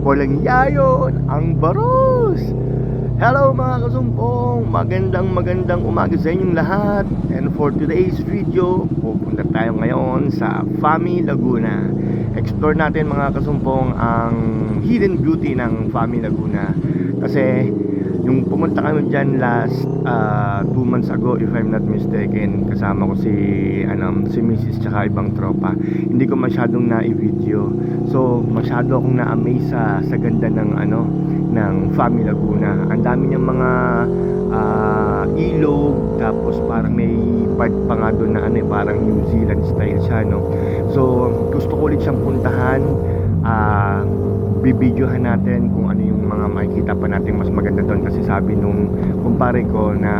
Walang yayon, ang baros! Hello mga kasumpong! Magandang magandang umaga sa inyong lahat. And for today's video, pupunta tayo ngayon sa Fami Laguna. Explore natin mga kasumpong ang hidden beauty ng Fami Laguna. Kasi pumunta kami dyan last uh, two months ago if I'm not mistaken. Kasama ko si ano, si Mrs. tsaka ibang tropa. Hindi ko masyadong na-video so masyado akong na-amaze sa, sa ganda ng ano ng Fami Laguna. Ang dami niyang mga uh, ilog. Tapos parang may part pa nga doon na ano eh, parang New Zealand style siya no? So gusto ko ulit siyang puntahan. Ah bibidyohan natin kung ano makikita pa natin mas maganda doon. Kasi sabi nung kumpare ko na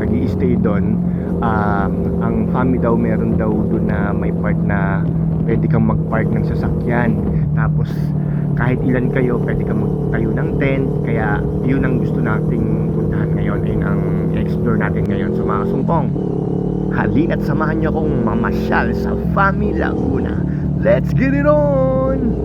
nag stay doon ah, ang family daw meron daw doon na may part na pwede kang mag-park ng sasakyan. Tapos kahit ilan kayo pwede kang magtayo ng tent. Kaya yun ang gusto nating puntahan ngayon. Ayun ang explore natin ngayon so mga sumpong. Halina't samahan niyo akong mamasyal sa Fami Laguna. Let's get it on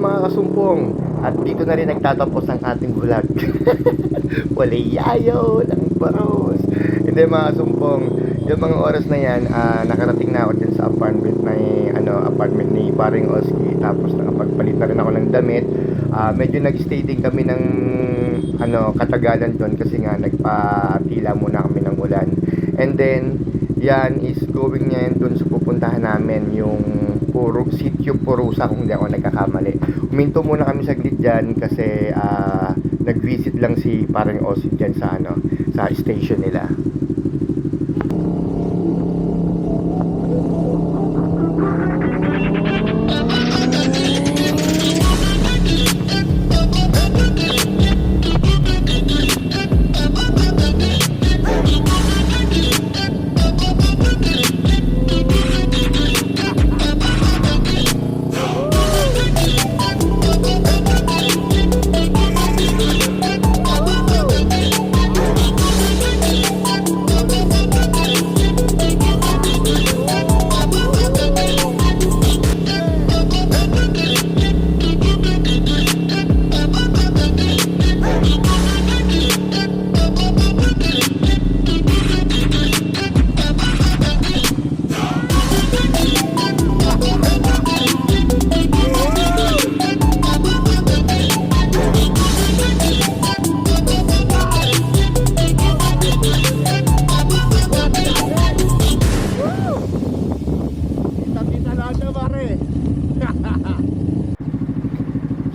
mga kasumpong. At dito na rin nagtatapos ang ating vlog. Walayayo ng baros. Hindi mga kasumpong. Yung mga oras na yan ah, Nakarating na ako din sa apartment na ano, apartment ni Paring Oski. Tapos nakapagpalit na rin ako ng damit. Ah, Medyo nagstay din kami ng ano, katagalan doon Kasi nga nagpatila muna kami ng ulan. And then yan is going niya doon sa pupuntahan namin yung puro sitio Purusa kung hindi ako nagkakamali. Uminto muna kami saglit diyan kasi ah, nag-visit lang si parang Ossie diyan sa ano sa station nila.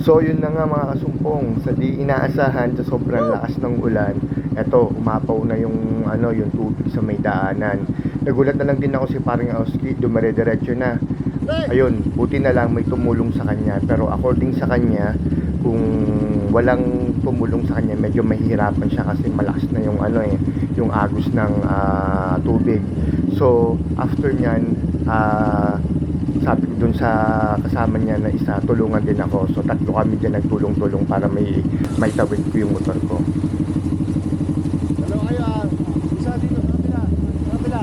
So yun na nga mga kasumpong, sa di inaasahan sa sobrang lakas ng ulan, eto umapaw na yung ano yung tubig sa may daanan. Nagulat na lang din ako si paring Oski, dumare-diretso na. Ayun, buti na lang may tumulong sa kanya, pero according sa kanya, kung walang tumulong sa kanya, medyo mahihirapan siya kasi malakas na yung ano eh, yung agos ng ah, tubig. So, after nyan, ah, sabi ko dun sa kasama niya na isa, tulungan din ako. So, tatlo kami dyan nagtulong-tulong para may may tawid ko yung motor ko. Dalawa kayo ah. Isa dito sa kabila. Sa kabila.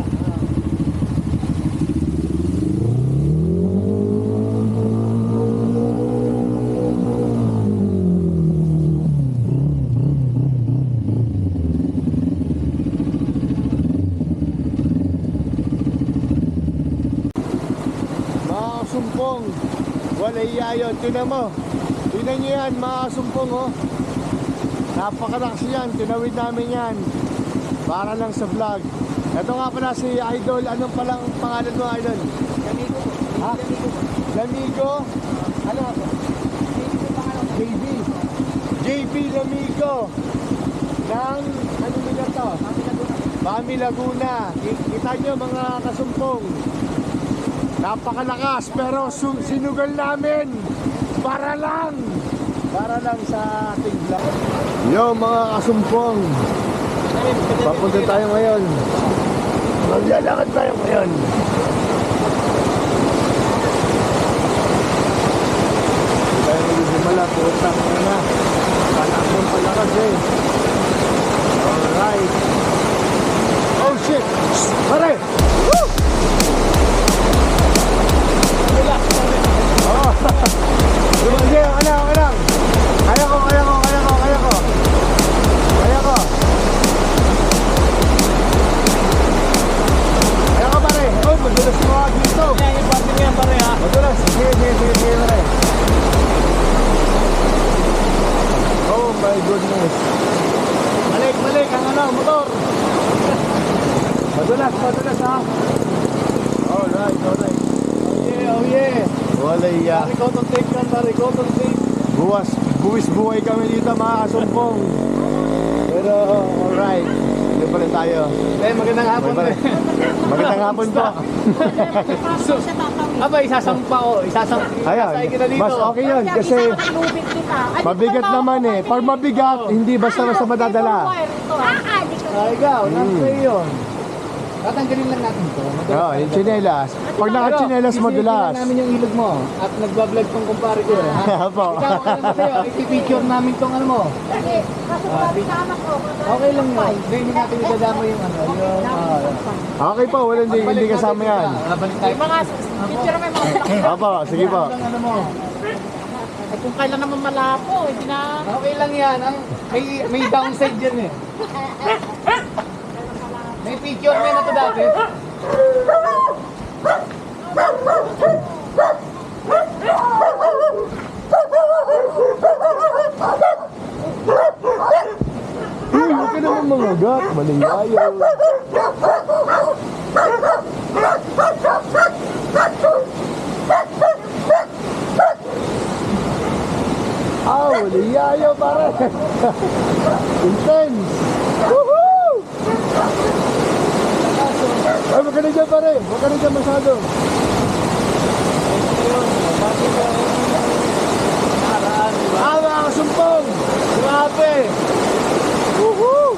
Ah. Tinan mo. Tingnan nyo yan, mga kasumpong, oh. Napakalakas yan, tinawid namin yan. Para lang sa vlog. Ito nga pala si Idol, anong palang pangalan mo, Idol? Lamigo. Ha? Lamigo. Lamigo? Ano ako? JB. JB Lamigo. Ng, ano nila to? Bami Laguna. Ki- Kita nyo mga kasumpong. Napakalakas pero sinugal namin para lang. Para lang sa ating vlog. Yo mga kasumpong. Papunta tayo ngayon. Maglalakad tayo ngayon. Tayo nagsimula, putang na. Panakon palakas eh. Alright. Oh shit! Pare! Sige, okay lang, okay lang. Ko, kaya ko, kaya ko, Wala iya. Pare cotton tape yan pare, cotton tape. Buwas, buwis buhay kami dito mga kasumpong. Pero alright. Hindi pa rin tayo. Eh, magandang hapon pare. Magandang hapon po. So, aba, isasampa ko. Isasampa. Ayan, Sasay kita dito. mas okay yun kasi mabigat naman eh. Pag mabigat, hindi basta-basta madadala. Ah, ikaw, Hmm. nasa iyo. Tatanggalin lang natin to. Oo, yung chinelas. Pag naka-chinelas, madulas. sisingin namin yung ilog mo. At nagbablog tong kumpare ko. eh, ha? Apo. Ikaw, lang ba sa'yo? Ipipicture namin tong ano mo. Okay lang yun. Hindi hindi natin idadama yung ano. Yung, ah, Okay po, wala hindi, hindi kasama yan. Ah, balik tayo. Mga picture may mga malaki. Apo, sige po. Ang ano mo. Ay, kung kailan naman malapo, hindi na... Okay lang yan. Ang, may, may downside dyan eh. May picture mo na to dati. Uy, huwag ka naman mga gat. Malingayo. Ah, malingayo pare. Intense. Ay, huwag ka na dyan pare. Huwag ka na dyan masyado. Ah, mga kasumpong. Grabe. Woohoo!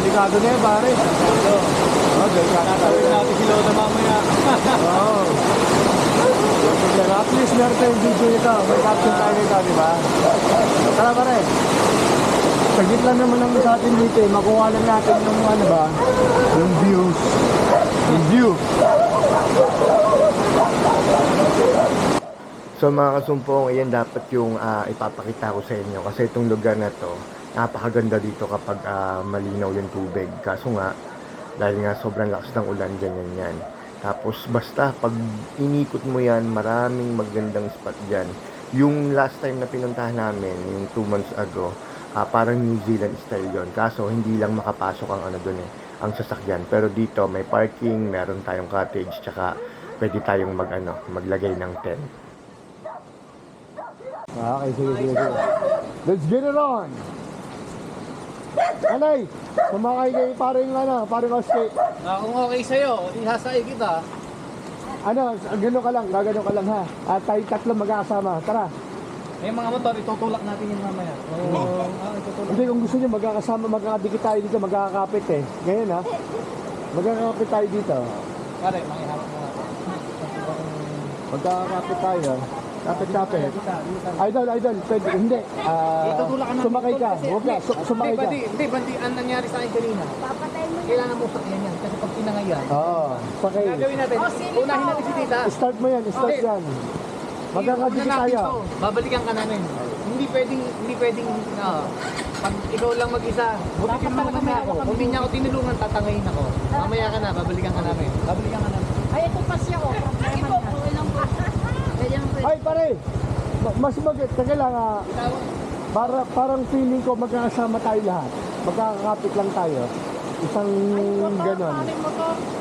Delikado na yan, pare. Oh, delikado. Gawin natin si Lola mamaya. Oo. At least meron tayong video nito. May caption tayo nito, di ba? Tara, pare. Saglit lang naman ang sa atin dito eh. Makuha lang natin yung ano ba? Yung views. Yung view. So mga kasumpong, ayan dapat yung ah, ipapakita ko sa inyo kasi itong lugar na to, napakaganda dito kapag ah, malinaw yung tubig. Kaso nga, dahil nga sobrang lakas ng ulan, ganyan yan. Tapos basta pag inikot mo yan, maraming magandang spot dyan. Yung last time na pinuntahan namin, yung 2 months ago, ah, parang New Zealand style yon Kaso hindi lang makapasok ang ano dun eh, ang sasakyan. Pero dito may parking, meron tayong cottage, tsaka pwede tayong mag, ano, maglagay ng tent. Ah, Okay, sige, sige, sige. Let's get it on! Anay, sumakay kayo paring ano, paring Oske. Ah, kung okay sa'yo, ihasay kita. Ano, gano'n ka lang, gagano ka lang ha. At tayo tatlo magkakasama. Tara. May mga motor, itutulak natin yung mamaya. Oo, ah, itutulak. Hindi, kung gusto nyo magkakasama, magkakadikit tayo dito, magkakapit eh. Ngayon ha. Magkakapit tayo dito. Pare, makihawak mo nga. Magkakapit tayo. Kapit-kapit. Idol, idol, pwede. Hindi. Ah, natin. sumakay ka. Huwag ka. Su- sumakay Hindi, ka. hindi, bandi, ang nangyari sa akin kanina. Kailangan mo sakyan yan. Kasi pag tinangay yan, Oo. Sakay. gagawin natin, unahin natin si tita. Start mo yan. Start Okay. yan. Magkakadikit tayo. to, Babalikan ka namin. Hindi pwedeng, hindi pwedeng, ah, pag ikaw lang mag-isa, buti tinulungan na ako. Kung hindi niya ako tinulungan, tatangayin ako. Mamaya ka na, babalikan ka namin. Babalikan ka namin. Ay, ito pa siya, oh. Problema niya. Ay, pare! Ma- Mas mag... Teka lang ah. Para, parang feeling ko magkakasama tayo lahat. Magkakakapit lang tayo. Isang ganon.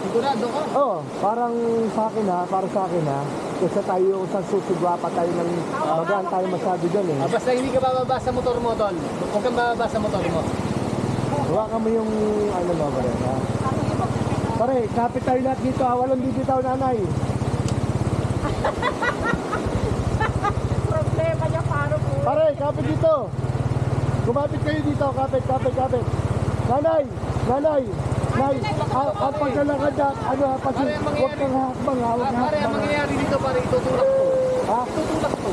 Sigurado ka. Oo, parang sa akin ha, para sa akin ha. Kasi tayo, sa susugwa pa tayo ng magaan tayo masyado dyan eh. Ah, basta hindi ka bababa sa motor mo, tol. Huwag kang bababa sa motor mo. Hawakan mo yung ano mo, pare. Ha? Pare, kapit tayo lahat dito ha. Walang bibitaw nanay. Problema niya paro po. Pare, kapit dito. Kumapit kayo dito, kapit, kapit, kapit. Nanay, nanay, nay, ang, ang paglalakad na, ano ha, ang mangyayari- huwag kang hakbang ha, huwag Ah, kang pare, ang hakbang mangyayari dito, pare, itutulak ko. Ha? Itutulak ko.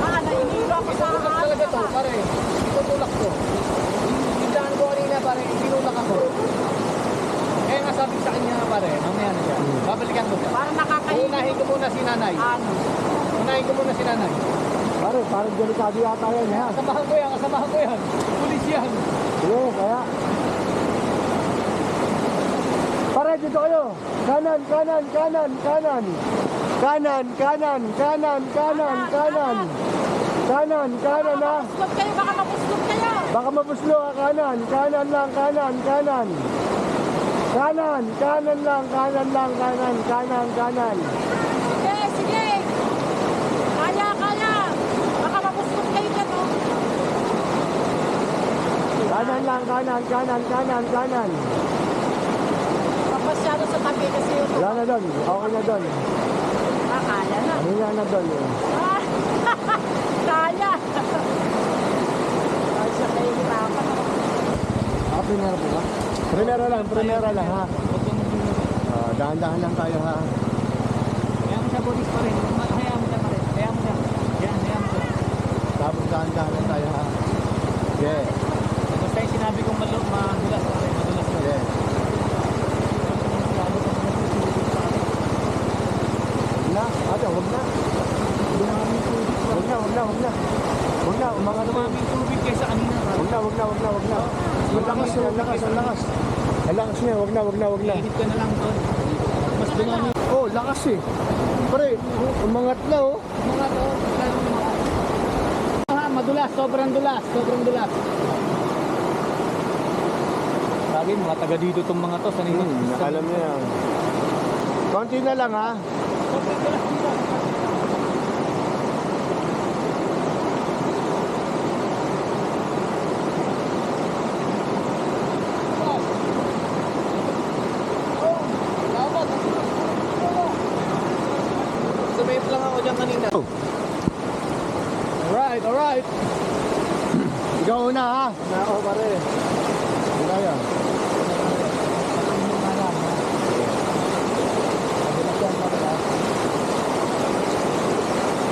Ah, nahihilo ako sa Itutulak talaga to, pare. Itutulak ko. Yung daan ko kanina, pare, tinulak ako. Kaya nga sabi sa kanya, pare, mamaya na siya. Babalikan ko siya. Parang nakakahilig. Uunahin ko muna si nanay. Ano? Unahin ko muna si nanay. Pare, parang delikado yata yan ha. Kasamahan ko yan, kasamahan ko yan. Pulis yan. Sige, kaya. Pare, dito kayo. Kanan, kanan, kanan, kanan. Kanan, kanan, kanan, kanan, kanan. Kanan, kanan ha. Mapuslog kayo, baka mapuslog kayo. Baka mabuslo ha, kanan. Kanan lang, kanan, kanan. Kanan, kanan lang, kanan lang, kanan, kanan, kanan. Sige, sige. Kaya, kaya. Baka mapuslog kayo dyan, oh. Kanan lang, kanan, kanan, kanan, kanan. Tabi kasi yung... Wala na doon. Okay na doon. Ah, kaya na. Ano na doon eh. Ah, kaya. Ay, siya nahihirapan. Ah, primera po ba? Primera lang, primera lang ha. Ah, dahan-dahan lang tayo ha. Kaya mo siya, pulis pa rin. Hayaan mo siya pa rin. Hayaan mo siya. Yan, hayaan mo siya. Tapos dahan-dahan lang tayo ha. Yeah, Basta yung sinabi kong malo, madulas pa rin. Madulas pa rin. yeah. Huwag na, ate, huwag na. Huwag na, huwag na, huwag na. Huwag na, umangat naman. Dumaming tubig kaysa kanina. Huwag na, huwag na, huwag na, huwag na. Ang lakas niya, ang lakas, ang lakas. Ang lakas niya, huwag na, huwag na, huwag na. Init ka na lang doon. Mas dumami. Oh, lakas eh. Pare, umangat na oh. Mga to, lalo mga. Ah, madulas, sobrang dulas, sobrang dulas. Sabi, mga taga dito tong mga to, sanay Hmm, nakalam niya. Konti na lang ha. Kanina. Alright, alright. Ikaw una ha. Na ako pare. Hindi kaya.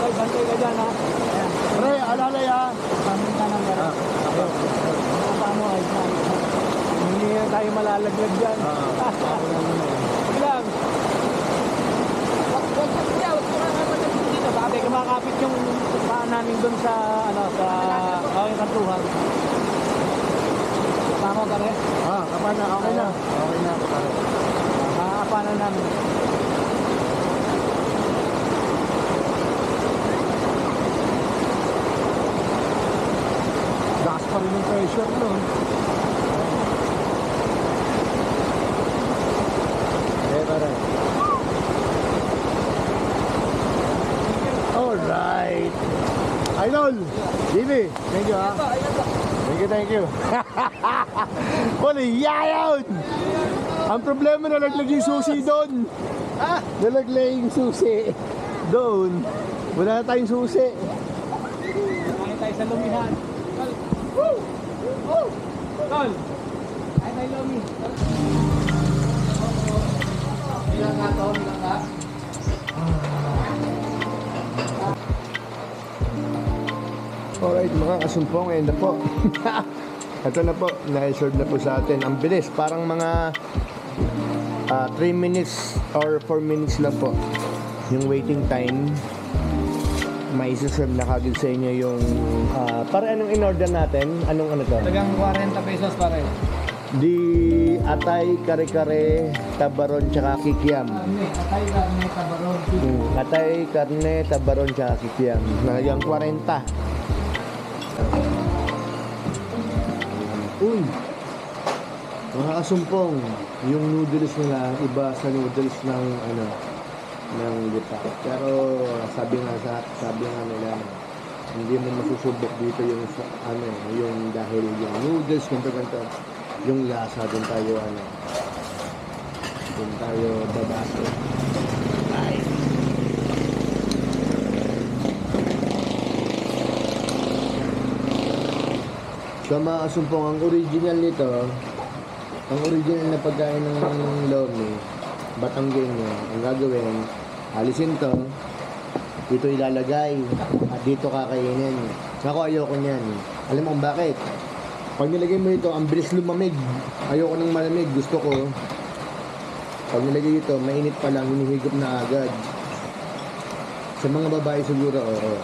Hoy, bantay ka dyan ha. Ayan. Pre, alalay ha. Pamit ka ng gara. Ayun. Ano pa mo, ayos na. Hindi na tayo malalaglag dyan. Huwag lang. Wag, wag, siya. Wag naman ng dito. Baka may kumakapit yung paa namin doon sa, ano, sa, oh, yung kantuhan. Tama ka rin. Ah, kapan na. Okay na. Okay na. pare. Makakapanan namin. Lakas pa rin yung pressure nun. Eh, pare. Alright. Idol! Jimmy, thank you ha. Thank you, thank you. Wala yayon! Ang problema nalaglag yung susi doon. Ah, nalaglag yung susi. Doon. Wala na tayong susi. Kain tayo sa lumihan. Tol. Woo! Woo! Tol. Kain tayo lumi. Bilang ka to, bilang ka. Alright mga kasumpong, ayun na po. Ito na po, na-serve na po sa atin. Ang bilis, parang mga 3 minutes or 4 minutes lang po yung waiting time. May isa-serve na kagad sa inyo yung... ah, para anong in-order natin? Anong ano to? Tagang 40 pesos pare. Di atay, kare-kare, tabaron, tsaka kikiam. Karne, atay karne, tabaron. Hmm, atay, karne, tabaron, tsaka kikiam. Nalagang 40. Uy! Mga kasumpong, yung noodles nila iba sa noodles ng ano ng lupa. Pero sabi nga sa sabi nga nila hindi mo masusubok dito yung ano yung dahil yung noodles ganito ganito yung lasa doon tayo ano doon tayo babase. So mga kasumpong, ang original nito, ang original na pagkain ng lomi, batanggenyo, ang gagawin, alisin to, dito ilalagay, at dito kakainin. Ako ayoko niyan. Alam mo kung bakit? Pag nilagay mo ito, ang bilis lumamig. Ayoko ng malamig. Gusto ko, pag nilagay ito, mainit pa lang, hinihigop na agad. Sa mga babae siguro, oo.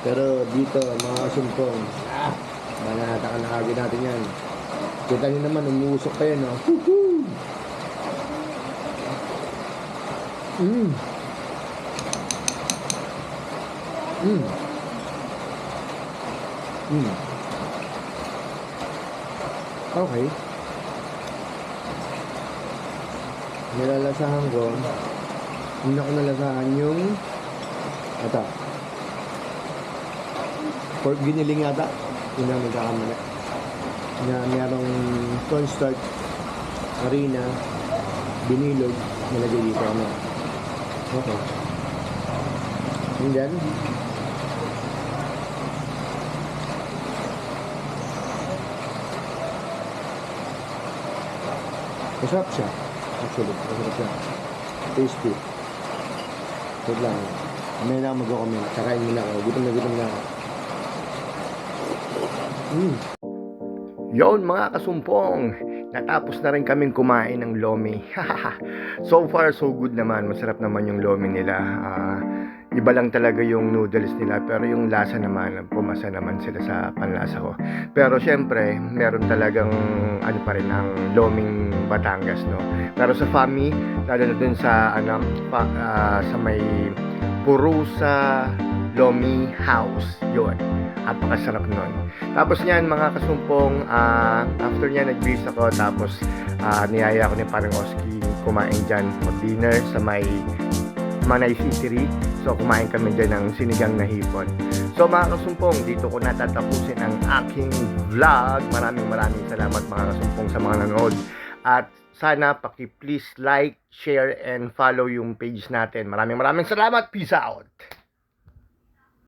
Pero dito, mga kasumpong, ah, manahata ka na agad natin yan. Kita nyo naman, umuusok pa yan, oh. Woohoo! Mm. Mm. Mm. Okay. Nilalasahan ko. Hindi ko nalasahan yung ito. Pork giniling yata. Yun ang nagkakamali. Na merong cornstarch, harina, binilog, nilagay dito. Ano. Okay. And then, Masarap siya. Actually, masarap siya. Tasty. Wait lang. Mamaya na mag-comment. Kakain muna ako. Gutom na gutom na ako. Mm. Yon mga kasumpong, natapos na rin kaming kumain ng lomi. so far so good naman, masarap naman yung lomi nila. Ah, iba lang talaga yung noodles nila pero yung lasa naman, pumasa naman sila sa panlasa ko. Pero syempre, meron talagang ano pa rin ang loming Batangas no. Pero sa Fami, lalo na dun sa ano pa, ah, sa may Purusa Lomi House. Yon. Napakasarap nun. Tapos niyan mga kasumpong, ah, after niya nag-base ako, tapos ah, niyaya ko ni parang Oski kumain dyan for dinner sa may Manay Eatery. So kumain kami dyan ng sinigang na hipon. So mga kasumpong, dito ko natatapusin ang aking vlog. Maraming maraming salamat mga kasumpong sa mga nanood. At sana paki-please like, share, and follow yung page natin. Maraming maraming salamat. Peace out!